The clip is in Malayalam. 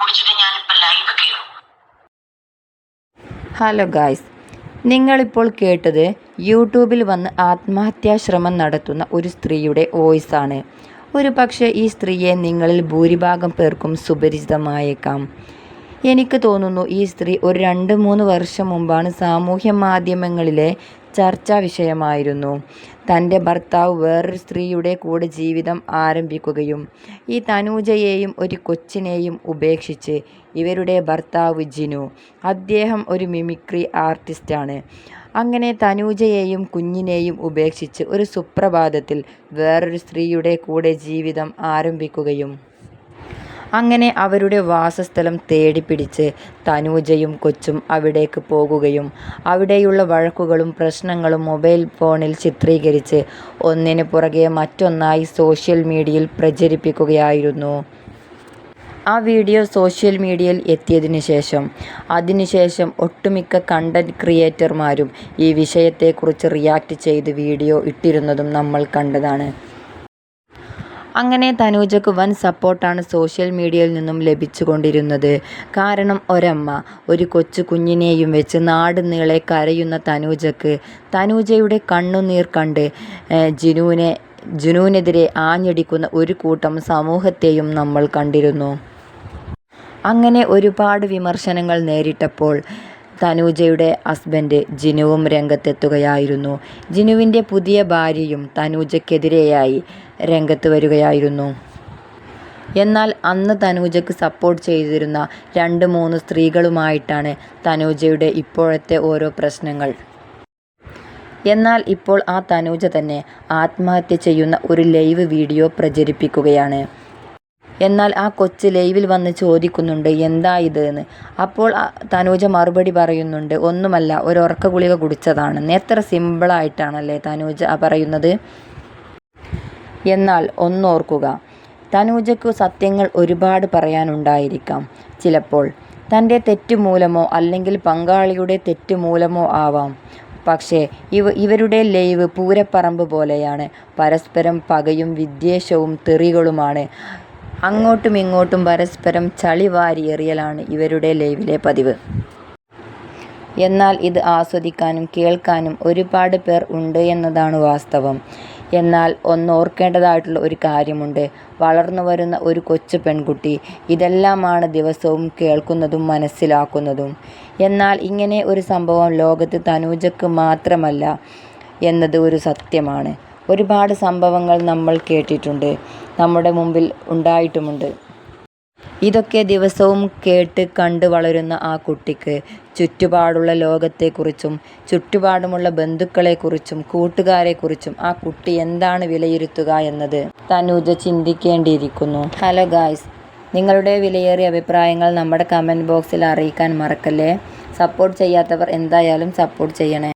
കുടിച്ചിട്ട് ഞാനിപ്പോൾ ലൈവ് ഹലോ ഗായ്സ് നിങ്ങളിപ്പോൾ കേട്ടത് യൂട്യൂബിൽ വന്ന് ആത്മഹത്യാശ്രമം നടത്തുന്ന ഒരു സ്ത്രീയുടെ വോയിസ് ആണ്. ഒരു പക്ഷേ ഈ സ്ത്രീയെ നിങ്ങളിൽ ഭൂരിഭാഗം പേർക്കും സുപരിചിതമായേക്കാം. എനിക്ക് തോന്നുന്നു ഈ സ്ത്രീ ഒരു രണ്ട് മൂന്ന് വർഷം മുമ്പാണ് സാമൂഹ്യ മാധ്യമങ്ങളിലെ ചർച്ചാ വിഷയമായിരുന്നു. തന്റെ ഭർത്താവ് വേറൊരു സ്ത്രീയുടെ കൂടെ ജീവിതം ആരംഭിക്കുകയും ഈ തനൂജയെയും ഒരു കൊച്ചിനെയും ഉപേക്ഷിച്ച് ഇവരുടെ ഭർത്താവ് ജിനു. അദ്ദേഹം ഒരു മിമിക്രി ആർട്ടിസ്റ്റാണ്. അങ്ങനെ തനൂജയെയും കുഞ്ഞിനെയും ഉപേക്ഷിച്ച് ഒരു സുപ്രഭാതത്തിൽ വേറൊരു സ്ത്രീയുടെ കൂടെ ജീവിതം ആരംഭിക്കുകയും അങ്ങനെ അവരുടെ വാസസ്ഥലം തേടിപ്പിടിച്ച് തനൂജയും കൊച്ചും അവിടേക്ക് പോകുകയും അവിടെയുള്ള വഴക്കുകളും പ്രശ്നങ്ങളും മൊബൈൽ ഫോണിൽ ചിത്രീകരിച്ച് ഒന്നിന് പുറകെ മറ്റൊന്നായി സോഷ്യൽ മീഡിയയിൽ പ്രചരിപ്പിക്കുകയായിരുന്നു. ആ വീഡിയോ സോഷ്യൽ മീഡിയയിൽ എത്തിയതിനു ശേഷം അതിനുശേഷം ഒട്ടുമിക്ക കണ്ടന്റ് ക്രിയേറ്റർമാരും ഈ വിഷയത്തെക്കുറിച്ച് റിയാക്ട് ചെയ്ത് വീഡിയോ ഇട്ടിരുന്നതും നമ്മൾ കണ്ടതാണ്. അങ്ങനെ തനൂജക്ക് വൻ സപ്പോർട്ടാണ് സോഷ്യൽ മീഡിയയിൽ നിന്നും ലഭിച്ചുകൊണ്ടിരുന്നത്. കാരണം ഒരമ്മ ഒരു കൊച്ചു കുഞ്ഞിനെയും വെച്ച് നാട് നീളെ കരയുന്ന തനൂജക്ക് തനൂജയുടെ കണ്ണുനീർ കണ്ട് ജിനുവിനെ ജിനുവിനെതിരെ ആഞ്ഞടിക്കുന്ന ഒരു കൂട്ടം സമൂഹത്തെയും നമ്മൾ കണ്ടിരുന്നു. അങ്ങനെ ഒരുപാട് വിമർശനങ്ങൾ നേരിട്ടപ്പോൾ തനൂജയുടെ ഹസ്ബൻഡ് ജിനുവും രംഗത്തെത്തുകയായിരുന്നു. ജിനുവിന്റെ പുതിയ ഭാര്യയും തനൂജയ്ക്കെതിരെയായി. രംഗത്ത് വരികയായിരുന്നു. എന്നാൽ അന്ന് തനൂജയ്ക്ക് സപ്പോർട്ട് ചെയ്തിരുന്ന രണ്ട് മൂന്ന് സ്ത്രീകളുമായിട്ടാണ് തനൂജയുടെ ഇപ്പോഴത്തെ ഓരോ പ്രശ്നങ്ങൾ. എന്നാൽ ഇപ്പോൾ ആ തനൂജ തന്നെ ആത്മഹത്യ ചെയ്യുന്ന ഒരു ലൈവ് വീഡിയോ പ്രചരിപ്പിക്കുകയാണ്. എന്നാൽ ആ കൊച്ച് ലൈവിൽ വന്ന് ചോദിക്കുന്നുണ്ട് എന്താ ഇത്? എന്ന്. അപ്പോൾ തനൂജ മറുപടി പറയുന്നുണ്ട് ഒന്നുമല്ല ഒരു ഉറക്ക ഗുളിക കുടിച്ചതാണ് എത്ര സിമ്പിളായിട്ടാണല്ലേ തനൂജ പറയുന്നത്. എന്നാൽ ഒന്നോർക്കുക. തനൂജയ്ക്കു സത്യങ്ങൾ ഒരുപാട് പറയാനുണ്ടായിരിക്കാം. ചിലപ്പോൾ തന്റെ തെറ്റുമൂലമോ അല്ലെങ്കിൽ പങ്കാളിയുടെ തെറ്റുമൂലമോ ആവാം. പക്ഷേ ഇവ ഇവരുടെ ലൈവ് പൂരപ്പറമ്പ് പോലെയാണ്. പരസ്പരം പകയും വിദ്വേഷവും തെറികളുമാണ്. അങ്ങോട്ടും ഇങ്ങോട്ടും പരസ്പരം ചളി വാരിയെറിയലാണ് ഇവരുടെ ലൈവിലെ പതിവ്. എന്നാൽ ഇത് ആസ്വദിക്കാനും കേൾക്കാനും ഒരുപാട് പേർ ഉണ്ട് എന്നതാണ് വാസ്തവം. എന്നാൽ ഒന്ന് ഓർക്കേണ്ടതായിട്ടുള്ള ഒരു കാര്യമുണ്ട്. വളർന്നു വരുന്ന ഒരു കൊച്ചു പെൺകുട്ടി ഇതെല്ലാമാണ് ദിവസവും കേൾക്കുന്നതും മനസ്സിലാക്കുന്നതും. എന്നാൽ ഇങ്ങനെ ഒരു സംഭവം ലോകത്ത് തനൂജക്ക് മാത്രമല്ല എന്നത് ഒരു സത്യമാണ്. ഒരുപാട് സംഭവങ്ങൾ നമ്മൾ കേട്ടിട്ടുണ്ട് നമ്മുടെ മുമ്പിൽ ഉണ്ടായിട്ടുമുണ്ട്. ഇതൊക്കെ ദിവസവും കേട്ട് കണ്ട് വളരുന്ന ആ കുട്ടിക്ക് ചുറ്റുപാടുള്ള ലോകത്തെക്കുറിച്ചും ചുറ്റുപാടുമുള്ള ബന്ധുക്കളെക്കുറിച്ചും കൂട്ടുകാരെക്കുറിച്ചും ആ കുട്ടി എന്താണ് വിലയിരുത്തുക എന്നത് തനൂജ ചിന്തിക്കേണ്ടിയിരിക്കുന്നു. ഹലോ ഗായ്സ് നിങ്ങളുടെ വിലയേറിയ അഭിപ്രായങ്ങൾ നമ്മുടെ കമന്റ് ബോക്സിൽ അറിയിക്കാൻ മറക്കല്ലേ? സപ്പോർട്ട് ചെയ്യാത്തവർ എന്തായാലും സപ്പോർട്ട് ചെയ്യണേ.